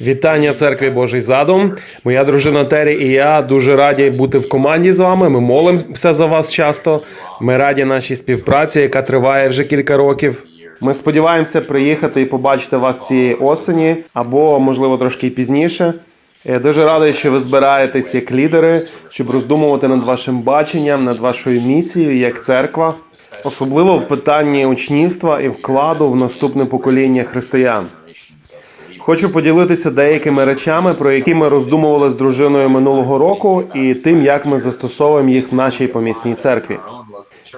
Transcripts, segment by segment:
Вітання церкві Божий задум. Моя дружина Тері і я дуже раді бути в команді з вами. Ми молимося за вас часто. Ми раді нашій співпраці, яка триває вже кілька років. Ми сподіваємося приїхати і побачити вас цієї осені або, можливо, трошки пізніше. Я дуже радий, що ви збираєтесь як лідери, щоб роздумувати над вашим баченням, над вашою місією як церква, особливо в питанні учнівства і вкладу в наступне покоління християн. Хочу поділитися деякими речами, про які ми роздумували з дружиною минулого року, і тим, як ми застосовуємо їх в нашій помісній церкві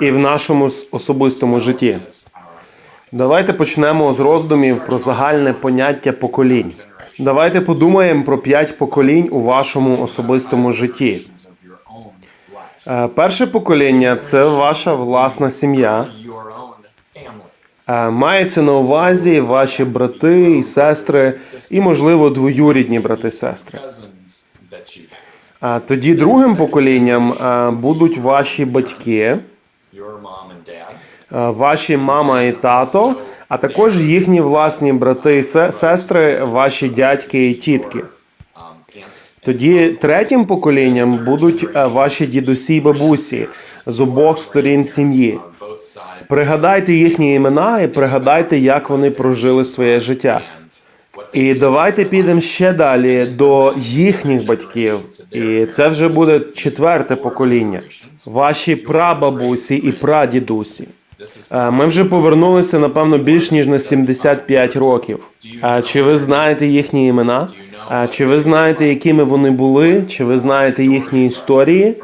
і в нашому особистому житті. Давайте почнемо з роздумів про загальне поняття поколінь. Давайте подумаємо про п'ять поколінь у вашому особистому житті. Е, Перше покоління це ваша власна сім'я. Е, Мається на увазі ваші брати і сестри, і, можливо, двоюрідні брати і сестри. Тоді другим поколінням е, будуть ваші батьки, е, ваші мама і тато, а також їхні власні брати і сестри, ваші дядьки і тітки. Тоді третім поколінням будуть е, ваші дідусі й бабусі з обох сторін сім'ї. Пригадайте їхні імена і пригадайте, як вони прожили своє життя. І давайте підемо ще далі до їхніх батьків. І це вже буде четверте покоління. Ваші прабабусі і прадідусі. Е, Ми вже повернулися, напевно, більш ніж на 75 років. А Чи ви знаєте їхні імена? Чи ви знаєте, якими вони були? Чи ви знаєте їхні історії?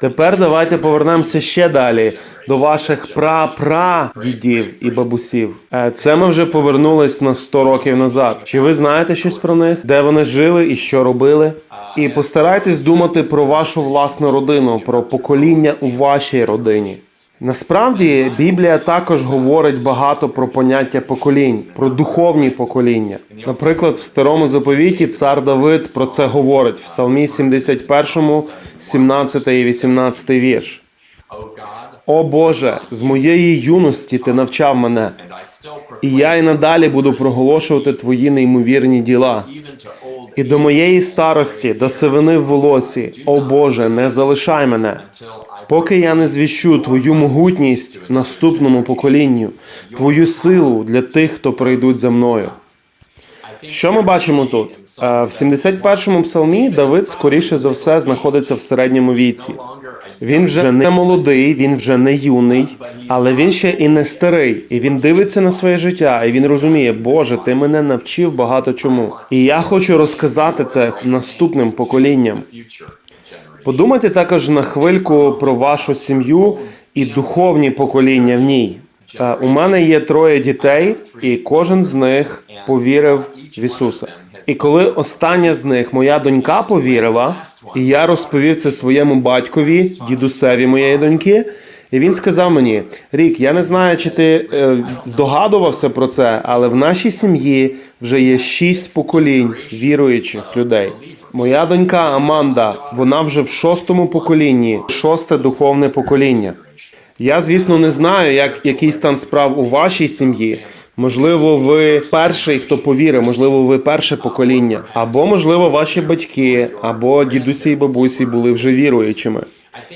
Тепер давайте повернемося ще далі до ваших пра-прадідів і бабусів. Е, Це ми вже повернулись на 100 років назад. Чи ви знаєте щось про них? Де вони жили і що робили? І постарайтесь думати про вашу власну родину, про покоління у вашій родині. Насправді Біблія також говорить багато про поняття поколінь, про духовні покоління. Наприклад, в старому заповіті цар Давид про це говорить в Псалмі 71, 17 і 18 вірш. О Боже, з моєї юності ти навчав мене, і я й надалі буду проголошувати твої неймовірні діла. І до моєї старості, до сивини в волосі, о Боже, не залишай мене, поки я не звіщу твою могутність наступному поколінню, твою силу для тих, хто прийдуть за мною. Що ми бачимо тут? Е, В 71-му псалмі Давид, скоріше за все, знаходиться в середньому віці. Він вже не молодий, він вже не юний, але він ще і не старий. І він дивиться на своє життя, і він розуміє, Боже, ти мене навчив багато чому. І я хочу розказати це наступним поколінням. Подумайте також на хвильку про вашу сім'ю і духовні покоління в ній. У мене є троє дітей, і кожен з них повірив в Ісуса. І коли остання з них, моя донька, повірила, і я розповів це своєму батькові, дідусеві моєї доньки. І він сказав мені: Рік, я не знаю, чи ти е, здогадувався про це, але в нашій сім'ї вже є шість поколінь віруючих людей. Моя донька Аманда, вона вже в шостому поколінні, шосте духовне покоління. Я, звісно, не знаю, як який стан справ у вашій сім'ї. Можливо, ви перший, хто повірив, можливо, ви перше покоління, або можливо, ваші батьки, або дідусі і бабусі були вже віруючими.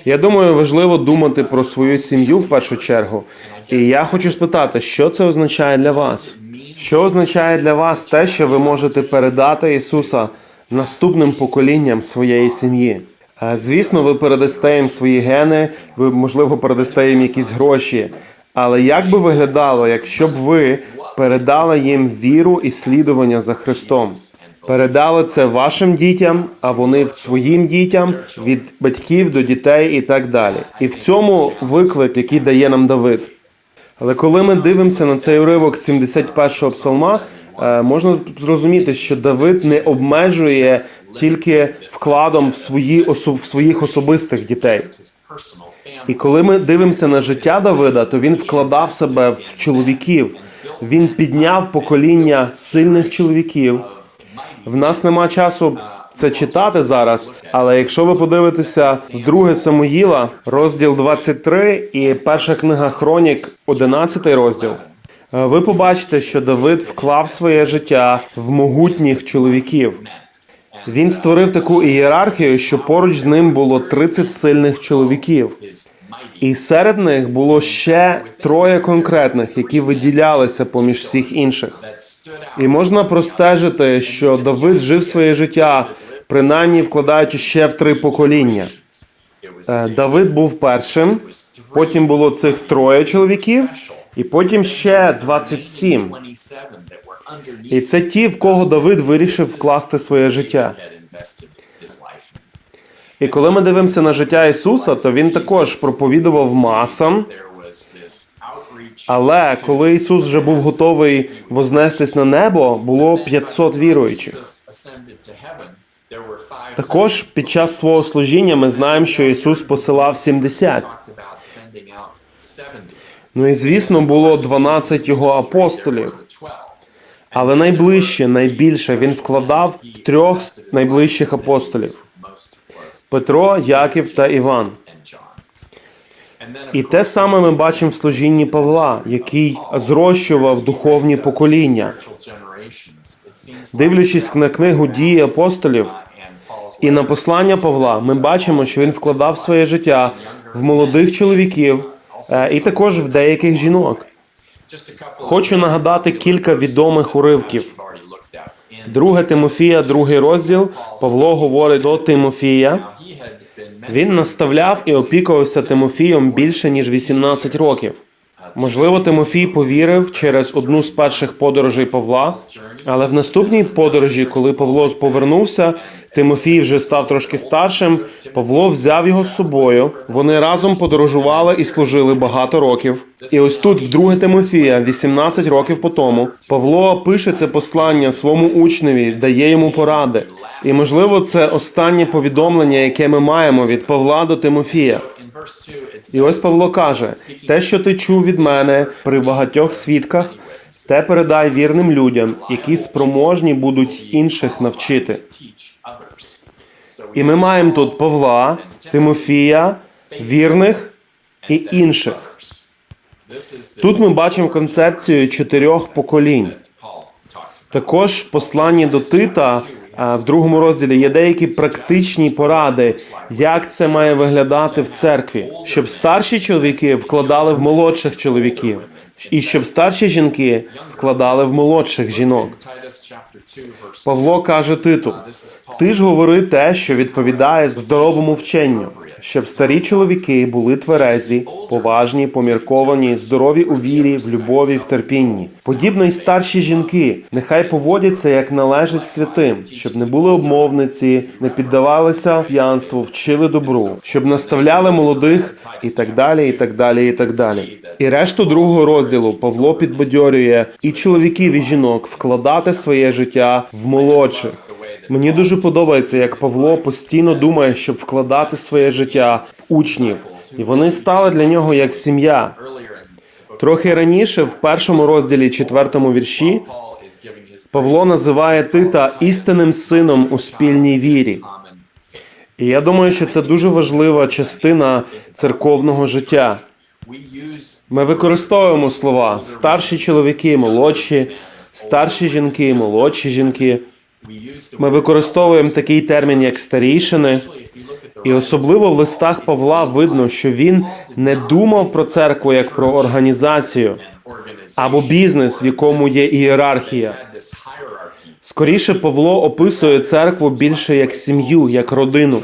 Я думаю, важливо думати про свою сім'ю в першу чергу. І я хочу спитати, що це означає для вас? Що означає для вас те, що ви можете передати Ісуса наступним поколінням своєї сім'ї? Звісно, ви передасте їм свої гени, ви можливо передасте їм якісь гроші. Але як би виглядало, якщо б ви передали їм віру і слідування за Христом? Передали це вашим дітям, а вони своїм дітям від батьків до дітей і так далі. І в цьому виклик, який дає нам Давид. Але коли ми дивимося на цей уривок з 71-го псалма, можна зрозуміти, що Давид не обмежує тільки вкладом в свої в своїх особистих дітей. І коли ми дивимося на життя Давида, то він вкладав себе в чоловіків. Він підняв покоління сильних чоловіків. В нас нема часу це читати зараз, але якщо ви подивитеся в друге Самуїла, розділ 23 і перша книга Хронік, 11 розділ. Е, Ви побачите, що Давид вклав своє життя в могутніх чоловіків. Він створив таку ієрархію, що поруч з ним було 30 сильних чоловіків. І серед них було ще троє конкретних, які виділялися поміж всіх інших. І можна простежити, що Давид жив своє життя, принаймні вкладаючи ще в три покоління. Е, Давид був першим, потім було цих троє чоловіків, і потім ще 27. І це ті, в кого Давид вирішив вкласти своє життя. І коли ми дивимося на життя Ісуса, то він також проповідував масам. Але коли Ісус вже був готовий вознестись на небо, було 500 віруючих. Також під час свого служіння ми знаємо, що Ісус посилав 70. Ну і звісно, було 12 його апостолів. Але найближче, найбільше він вкладав в трьох найближчих апостолів: Петро, Яків та Іван. І те саме ми бачимо в служінні Павла, який зрощував духовні покоління. Дивлячись на книгу дії апостолів і на послання Павла, ми бачимо, що він вкладав своє життя в молодих чоловіків і також в деяких жінок. Хочу нагадати кілька відомих уривків. Друге Тимофія, другий розділ. Павло говорить до Тимофія. Він наставляв і опікувався Тимофієм більше ніж 18 років. Можливо, Тимофій повірив через одну з перших подорожей Павла, але в наступній подорожі, коли Павло повернувся, Тимофій вже став трошки старшим. Павло взяв його з собою. Вони разом подорожували і служили багато років. І ось тут, в друге Тимофія, 18 років по тому, Павло пише це послання своєму учневі, дає йому поради. І можливо, це останнє повідомлення, яке ми маємо від Павла до Тимофія. І ось Павло каже: те, що ти чув від мене при багатьох свідках, те передай вірним людям, які спроможні будуть інших навчити. І ми маємо тут Павла, Тимофія, вірних і інших. Тут ми бачимо концепцію чотирьох поколінь. Також в посланні до Тита в другому розділі є деякі практичні поради, як це має виглядати в церкві, щоб старші чоловіки вкладали в молодших чоловіків, і щоб старші жінки вкладали в молодших жінок. Павло каже Титу: ти ж говори те, що відповідає здоровому вченню, щоб старі чоловіки були тверезі, поважні, помірковані, здорові у вірі, в любові, в терпінні. Подібно й старші жінки, нехай поводяться як належить святим, щоб не були обмовниці, не піддавалися п'янству, вчили добру, щоб наставляли молодих і так далі, і так далі, і так далі. І решту другого розділу Павло підбадьорює і чоловіків, і жінок вкладати своє життя в молодших. Мені дуже подобається, як Павло постійно думає, щоб вкладати своє життя в учнів, і вони стали для нього як сім'я. Трохи раніше, в першому розділі, четвертому вірші, Павло називає Тита істинним сином у спільній вірі. І я думаю, що це дуже важлива частина церковного життя. Ми використовуємо слова старші чоловіки, молодші, старші жінки, молодші жінки. Ми використовуємо такий термін, як старішини, і особливо в листах Павла видно, що він не думав про церкву як про організацію або бізнес, в якому є ієрархія. Скоріше Павло описує церкву більше як сім'ю, як родину.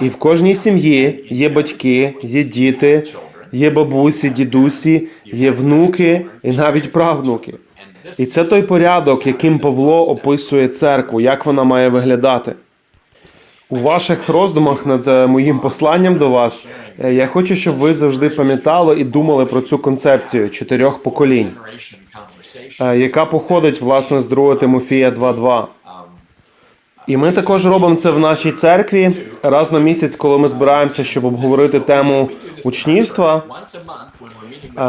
І в кожній сім'ї є батьки, є діти, є бабусі, дідусі, є внуки і навіть правнуки. І це той порядок, яким Павло описує церкву, як вона має виглядати. У ваших роздумах над е, моїм посланням до вас е, я хочу, щоб ви завжди пам'ятали і думали про цю концепцію чотирьох поколінь, е, яка походить власне з 2 Тимофія 2.2. І ми також робимо це в нашій церкві раз на місяць, коли ми збираємося, щоб обговорити тему учнівства.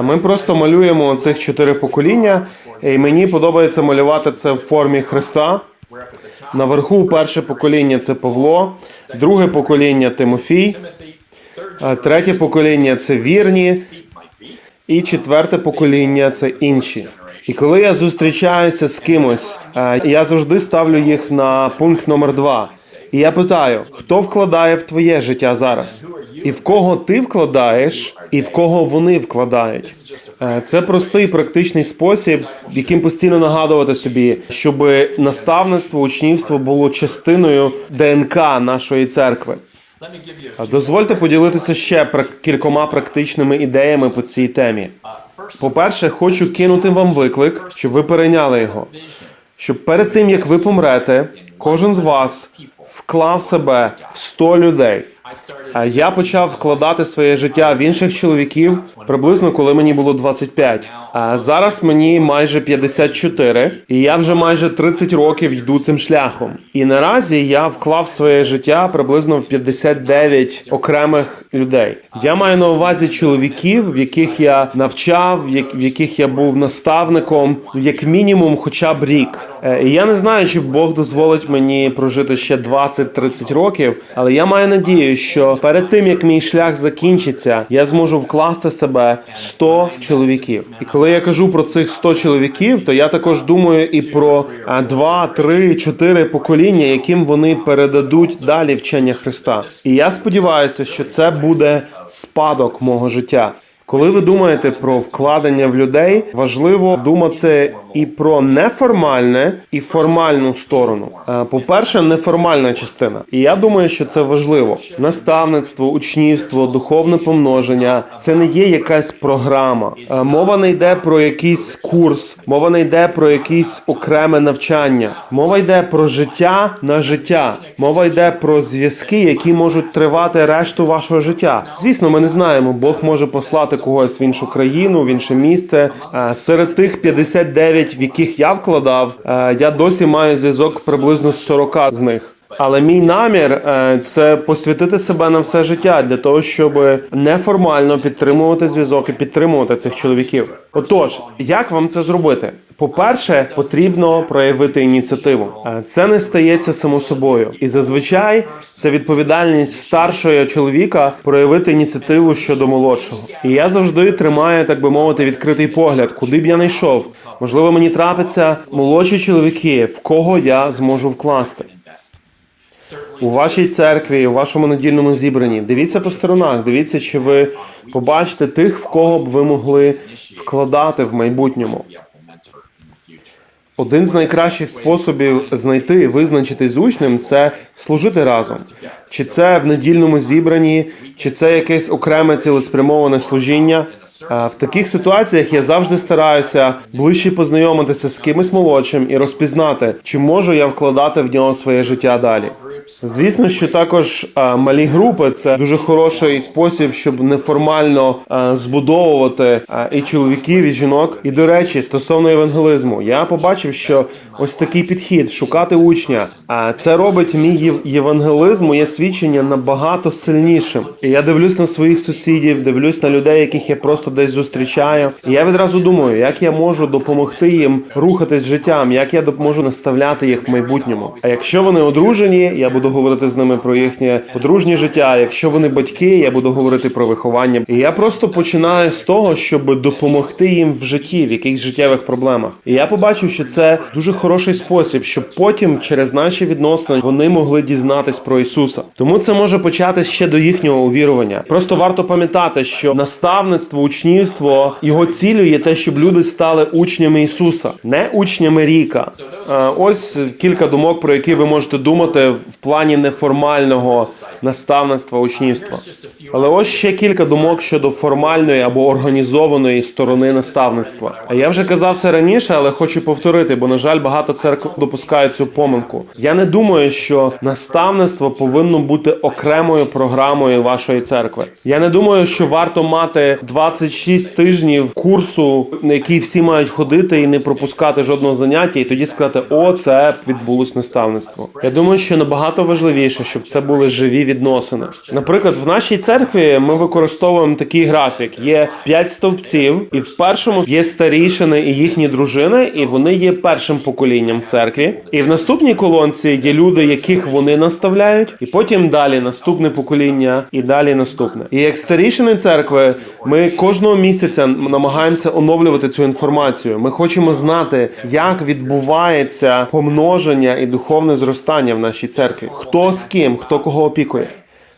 Ми просто малюємо цих чотири покоління, і мені подобається малювати це в формі Христа. Наверху перше покоління це Павло, друге покоління Тимофій, третє покоління це вірні, і четверте покоління це інші. І коли я зустрічаюся з кимось, е, я завжди ставлю їх на пункт номер два. І я питаю, хто вкладає в твоє життя зараз? І в кого ти вкладаєш, і в кого вони вкладають. Е, Це простий практичний спосіб, яким постійно нагадувати собі, щоб наставництво, учнівство було частиною ДНК нашої церкви. Few. Дозвольте поділитися ще кількома практичними ідеями по цій темі. По-перше, хочу кинути вам виклик, щоб ви перейняли його. Щоб перед тим як ви помрете, кожен з вас вклав себе в 100 людей. А я почав вкладати своє життя в інших чоловіків приблизно коли мені було 25. Зараз мені майже 54, і я вже майже 30 років йду цим шляхом. І наразі я вклав своє життя приблизно в 59 окремих людей. Я маю на увазі чоловіків, в яких я навчав, в яких я був наставником, як мінімум, хоча б рік. Е, І я не знаю, чи Бог дозволить мені прожити ще 20-30 років, але я маю надію, що перед тим як мій шлях закінчиться, я зможу вкласти себе в 100 чоловіків. І коли я кажу про цих 100 чоловіків, то я також думаю і про 2, 3, 4 покоління, яким вони передадуть далі вчення Христа. І я сподіваюся, що це буде спадок мого життя. Коли ви думаєте про вкладення в людей, важливо думати і про неформальне, і формальну сторону. Е, По-перше, неформальна частина. І я думаю, що це важливо. Наставництво, учнівство, духовне помноження це не є якась програма. Е, Мова не йде про якийсь курс, мова не йде про якесь окреме навчання. Мова йде про життя на життя. Мова йде про зв'язки, які можуть тривати решту вашого життя. Звісно, ми не знаємо. Бог може послати когось в іншу країну, в інше місце. Е, Серед тих 59, в яких я вкладав, е, я досі маю зв'язок приблизно з 40 з них. Але мій намір е, це посвятити себе на все життя для того, щоб неформально підтримувати зв'язок і підтримувати цих чоловіків. Отож, як вам це зробити? По-перше, потрібно проявити ініціативу. Е, Це не стається само собою, і зазвичай це відповідальність старшого чоловіка проявити ініціативу щодо молодшого. І я завжди тримаю, так би мовити, відкритий погляд, куди б я не йшов. Можливо, мені трапиться молодші чоловіки, в кого я зможу вкласти. У вашій церкві, у вашому недільному зібранні. Дивіться по сторонах, дивіться, чи ви побачите тих, в кого б ви могли вкладати в майбутньому. Один з найкращих способів знайти і визначитись з учнем це служити разом. Чи це в недільному зібранні, чи це якесь окреме цілеспрямоване служіння. В таких ситуаціях я завжди стараюся ближче познайомитися з кимось молодшим і розпізнати, чи можу я вкладати в нього своє життя далі. Звісно, що також малі групи це дуже хороший спосіб, щоб неформально збудовувати і чоловіків, і жінок. І до речі, стосовно евангелізму, я побачив, що ось такий підхід шукати учня. А це робить мій євангелизм, моє свідчення набагато сильнішим. І я дивлюсь на своїх сусідів, дивлюсь на людей, яких я просто десь зустрічаю. І я відразу думаю, як я можу допомогти їм рухатись життям, як я допоможу наставляти їх в майбутньому. А якщо вони одружені, я буду говорити з ними про їхнє подружнє життя. Якщо вони батьки, я буду говорити про виховання. І я просто починаю з того, щоб допомогти їм в житті, в якихось життєвих проблемах. І я побачив, що це дуже хороший спосіб, щоб потім через наші відносини вони могли дізнатись про Ісуса. Тому це може почати ще до їхнього увірування. Просто варто пам'ятати, що наставництво, учнівство його цілю є те, щоб люди стали учнями Ісуса, не учнями Ріка. Ось кілька думок, про які ви можете думати в плані неформального наставництва, учнівства. Але ось ще кілька думок щодо формальної або організованої сторони наставництва. А я вже казав це раніше, але хочу повторити, бо на жаль, багато церкв допускають цю помилку. Я не думаю, що наставництво повинно бути окремою програмою вашої церкви. Я не думаю, що варто мати 26 тижнів курсу, на який всі мають ходити і не пропускати жодного заняття, і тоді сказати, о, це відбулось наставництво. Я думаю, що набагато важливіше, щоб це були живі відносини. Наприклад, в нашій церкві ми використовуємо такий графік: є 5 стовпців, і в першому є старішини і їхні дружини, і вони є першим поколінням в церкві, і в наступній колонці є люди, яких вони наставляють, і потім далі наступне покоління, і далі наступне. І як старішини церкви, ми кожного місяця намагаємося оновлювати цю інформацію. Ми хочемо знати, як відбувається помноження і духовне зростання в нашій церкві. Хто з ким, хто кого опікує.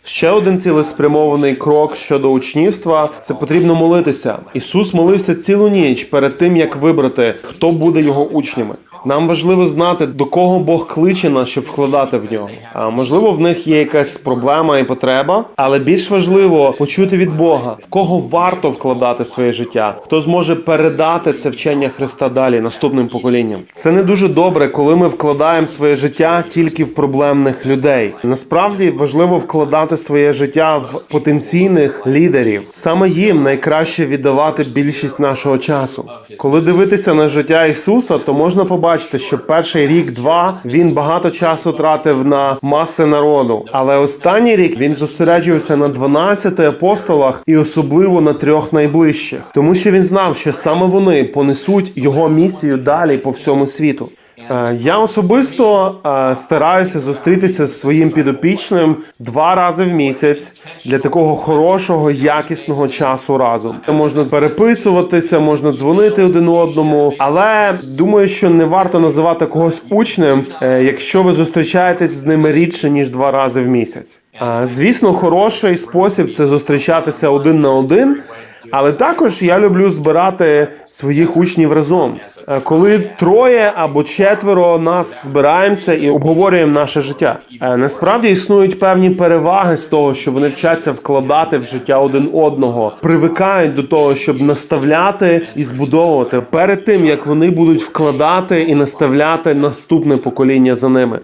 Ще один цілеспрямований крок щодо учнівства це потрібно молитися. Ісус молився цілу ніч перед тим, як вибрати, хто буде його учнями. Нам важливо знати, до кого Бог кличе нас, щоб вкладати в нього. А можливо, в них є якась проблема і потреба, але більш важливо почути від Бога, в кого варто вкладати своє життя, хто зможе передати це вчення Христа далі наступним поколінням. Це не дуже добре, коли ми вкладаємо своє життя тільки в проблемних людей. Насправді важливо вкладати своє життя в потенційних лідерів. Саме їм найкраще віддавати більшість нашого часу. Коли дивитися на життя Ісуса, то можна побачити, що перший рік-два він багато часу тратив на маси народу. Але останній рік він зосереджувався на 12 апостолах і особливо на трьох найближчих, тому що він знав, що саме вони понесуть його місію далі по всьому світу. Е, Я особисто е, стараюся зустрітися з своїм підопічним два рази в місяць для такого хорошого, якісного часу разом. Можна переписуватися, можна дзвонити один одному, але думаю, що не варто називати когось учнем, е, якщо ви зустрічаєтесь з ними рідше ніж два рази в місяць. Е, Звісно, хороший спосіб це зустрічатися один на один. Але також я люблю збирати своїх учнів разом. Е, Коли троє або четверо нас збираємося і обговорюємо наше життя. Е, Насправді існують певні переваги з того, що вони вчаться вкладати в життя один одного, привикають до того, щоб наставляти і збудовувати перед тим, як вони будуть вкладати і наставляти наступне покоління за ними.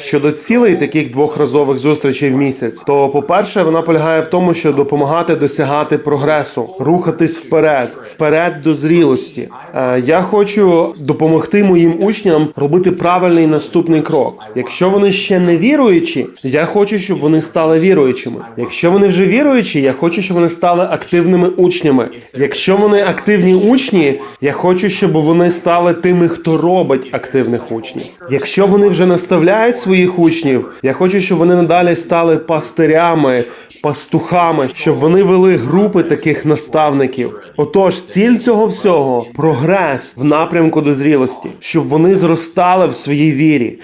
Щодо цілей таких двохразових зустрічей в місяць, то по-перше, вона полягає в тому, що допомагати досягати прогресу, рухатись вперед, вперед до зрілості. Е, Я хочу допомогти моїм учням робити правильний наступний крок. Якщо вони ще не віруючі, я хочу, щоб вони стали віруючими. Якщо вони вже віруючі, я хочу, щоб вони стали активними учнями. Якщо вони активні учні, я хочу, щоб вони стали тими, хто робить активних учнів. Якщо вони вже наставляють своїх учнів, я хочу, щоб вони надалі стали пастирями, пастухами, щоб вони вели групи таких наставників. Отож, ціль цього всього прогрес в напрямку до зрілості, щоб вони зростали в своїй вірі.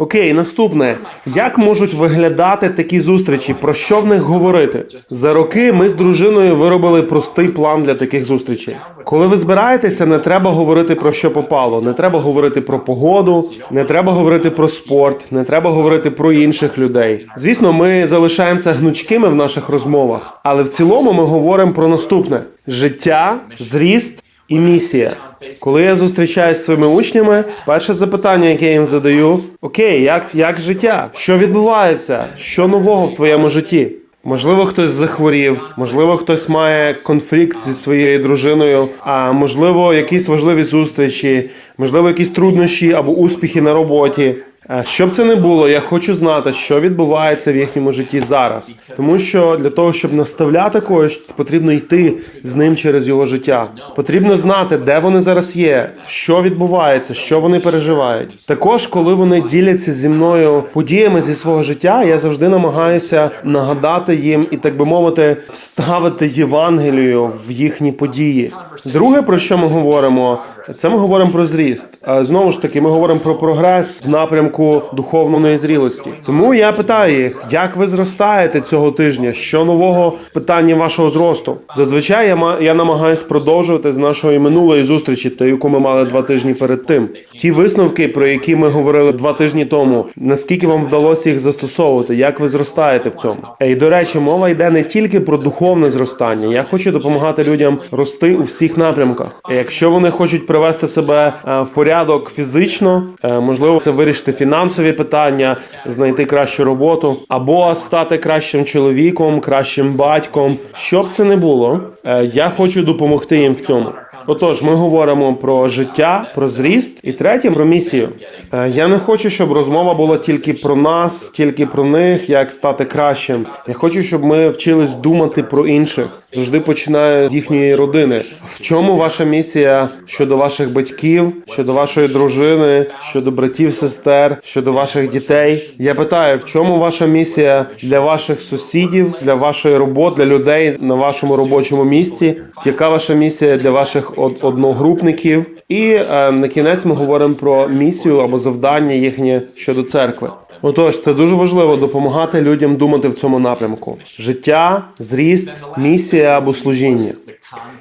Окей, наступне. Як можуть виглядати такі зустрічі? Про що в них говорити? За роки ми з дружиною виробили простий план для таких зустрічей. Коли ви збираєтеся, не треба говорити про що попало. Не треба говорити про погоду, не треба говорити про спорт, не треба говорити про інших людей. Звісно, ми залишаємося гнучкими в наших розмовах, але в цілому ми говоримо про наступне: життя, зріст і місія. Коли я зустрічаюся з своїми учнями, перше запитання, яке я їм задаю: Окей, як, як життя? Що відбувається? Що нового в твоєму житті? Можливо, хтось захворів, можливо, хтось має конфлікт зі своєю дружиною, а можливо, якісь важливі зустрічі, можливо, якісь труднощі або успіхи на роботі. Е, Що б це не було, я хочу знати, що відбувається в їхньому житті зараз, тому що для того, щоб наставляти когось, потрібно йти з ним через його життя. Потрібно знати, де вони зараз є, що відбувається, що вони переживають. Також, коли вони діляться зі мною подіями зі свого життя, я завжди намагаюся нагадати їм і, так би мовити, вставити Євангелію в їхні події. Друге, про що ми говоримо, це ми говоримо про зріст. Знову ж таки, ми говоримо про прогрес в напрямку духовної зрілості. Тому я питаю їх, як ви зростаєте цього тижня? Що нового в питанні вашого зросту? Зазвичай я я намагаюсь продовжувати з нашої минулої зустрічі, ту, яку ми мали два тижні перед тим. Ті висновки, про які ми говорили два тижні тому. Наскільки вам вдалося їх застосовувати? Як ви зростаєте в цьому? І до речі, мова йде не тільки про духовне зростання. Я хочу допомагати людям рости у всіх напрямках. Якщо вони хочуть привести себе е, в порядок фізично, е, можливо, це вирішити фінансові питання, знайти кращу роботу, або стати кращим чоловіком, кращим батьком. Що б це не було, е, я хочу допомогти їм в цьому. Отож, ми говоримо про життя, про зріст, і третє про місію. Е, Я не хочу, щоб розмова була тільки про нас, тільки про них, як стати кращим. Я хочу, щоб ми вчились думати про інших. Завжди починаю з їхньої родини. В чому ваша місія щодо ваших батьків, щодо вашої дружини, щодо братів, сестер, щодо ваших дітей? Я питаю, в чому ваша місія для ваших сусідів, для вашої роботи, для людей на вашому робочому місці? Яка ваша місія для ваших одногрупників? І е, на кінець ми говоримо про місію або завдання їхнє щодо церкви. Отож, це дуже важливо допомагати людям думати в цьому напрямку: життя, зріст, місія або служіння.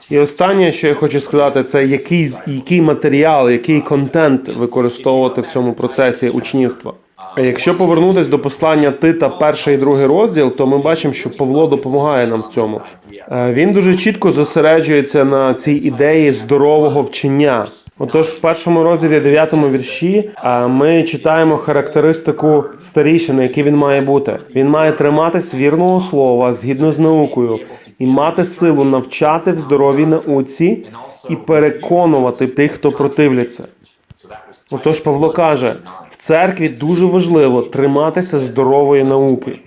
І останнє, що я хочу сказати, це який, який матеріал, який контент використовувати в цьому процесі учнівства. Якщо повернутись до послання Тита, перший і другий розділ, то ми бачимо, що Павло допомагає нам в цьому. Е, Він дуже чітко зосереджується на цій ідеї здорового вчення. Отож, в першому розділі, дев'ятому вірші, е, ми читаємо характеристику старішини, який він має бути. Він має триматись вірного слова згідно з наукою і мати силу навчати в здоровій науці і переконувати тих, хто противляться. Отож, Павло каже, церкві дуже важливо триматися здорової науки.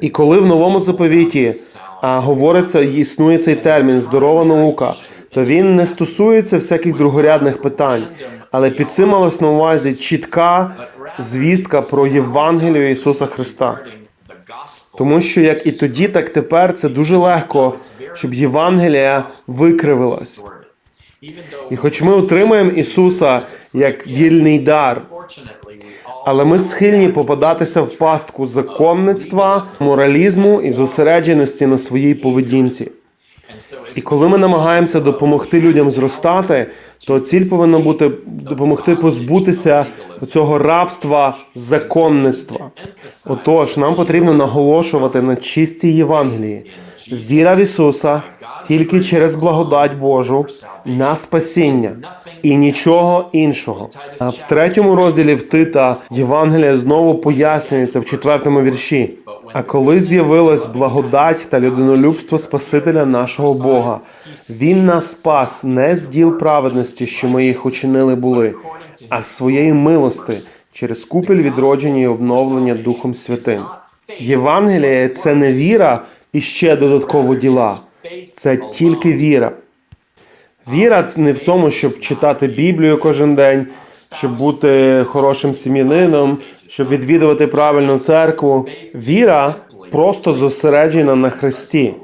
І коли в новому заповіті а, говориться, існує цей термін здорова наука, то він не стосується всяких другорядних питань, але під цим малось на увазі чітка звістка про Євангелію Ісуса Христа. Тому що як і тоді, так тепер це дуже легко, щоб Євангелія викривилась. І хоч ми отримаємо Ісуса як вільний дар, але ми схильні попадатися в пастку законництва, моралізму і зосередженості на своїй поведінці. І коли ми намагаємося допомогти людям зростати, то ціль повинна бути допомогти позбутися цього рабства законництва. Отож, нам потрібно наголошувати на чистій Євангелії, віра в Ісуса тільки через благодать Божу на спасіння і нічого іншого. А в третьому розділі в Тита Євангелія знову пояснюється в четвертому вірші. А коли з'явилась благодать та людинолюбство Спасителя нашого Бога, він нас спас не з діл праведності, що ми їх учинили були, а з своєї милости через купель відродження і обновлення Духом Святим. Євангеліє це не віра і ще додатково діла. Це тільки віра. Віра не в тому, щоб читати Біблію кожен день, щоб бути хорошим сім'янином, щоб відвідувати правильну церкву. Віра просто зосереджена на Христі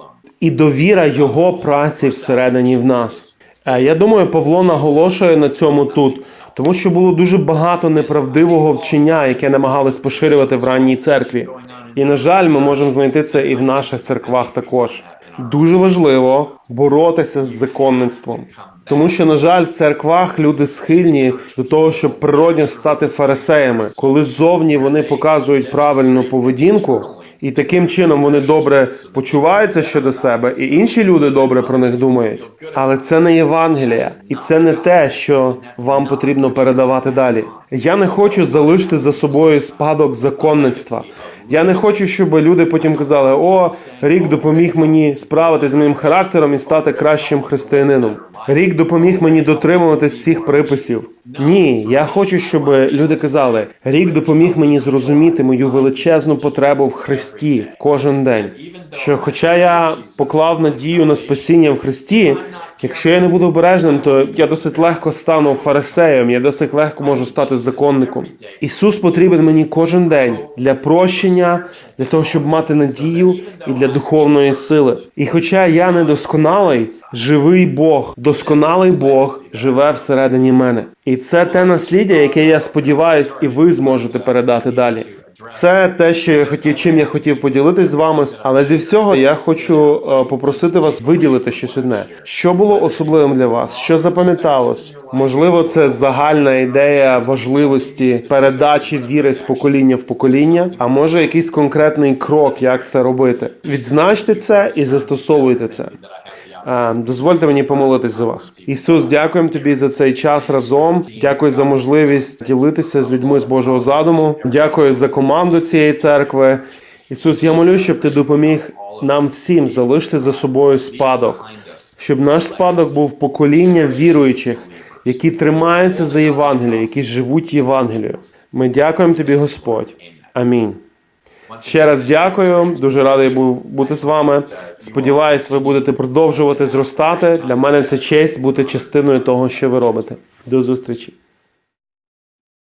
і довіра Його праці всередині в нас. Е, Я думаю, Павло наголошує на цьому тут, тому що було дуже багато неправдивого вчення, яке намагались поширювати в ранній церкві. І на жаль, ми можемо знайти це і в наших церквах також. Дуже важливо боротися з законництвом, тому що, на жаль, в церквах люди схильні до того, щоб природньо стати фарисеями, коли ззовні вони показують правильну поведінку, і таким чином вони добре почуваються щодо себе, і інші люди добре про них думають. Але це не Євангелія, і це не те, що вам потрібно передавати далі. Я не хочу залишити за собою спадок законництва. Я не хочу, щоб люди потім казали: о, рік допоміг мені справитися з моїм характером і стати кращим християнином. Рік допоміг мені дотримуватись всіх приписів. Ні, я хочу, щоб люди казали: рік допоміг мені зрозуміти мою величезну потребу в Христі кожен день. Що, хоча я поклав надію на спасіння в Христі, якщо я не буду обережним, то я досить легко стану фарисеєм, я досить легко можу стати законником. Ісус потрібен мені кожен день для прощення, для того, щоб мати надію і для духовної сили. І хоча я не досконалий, живий Бог, досконалий Бог живе всередині мене. І це те насліддя, яке я сподіваюсь, і ви зможете передати далі. Це те, що я хотів, чим я хотів поділитись з вами. Але зі всього я хочу е, попросити вас виділити щось одне. Що було особливим для вас? Що запам'яталось? Можливо, це загальна ідея важливості передачі віри з покоління в покоління, а може якийсь конкретний крок, як це робити. Відзначте це і застосовуйте це. Е, Дозвольте мені помолитись за вас. Ісус, дякуємо тобі за цей час разом. Дякую за можливість ділитися з людьми з Божого задуму. Дякую за команду цієї церкви. Ісус, я молю, щоб ти допоміг нам всім залишити за собою спадок, щоб наш спадок був покоління віруючих, які тримаються за Євангеліє, які живуть Євангелією. Ми дякуємо тобі, Господь. Амінь. Ще раз дякую. Дуже радий був бути з вами. Сподіваюсь, ви будете продовжувати зростати. Для мене це честь бути частиною того, що ви робите. До зустрічі.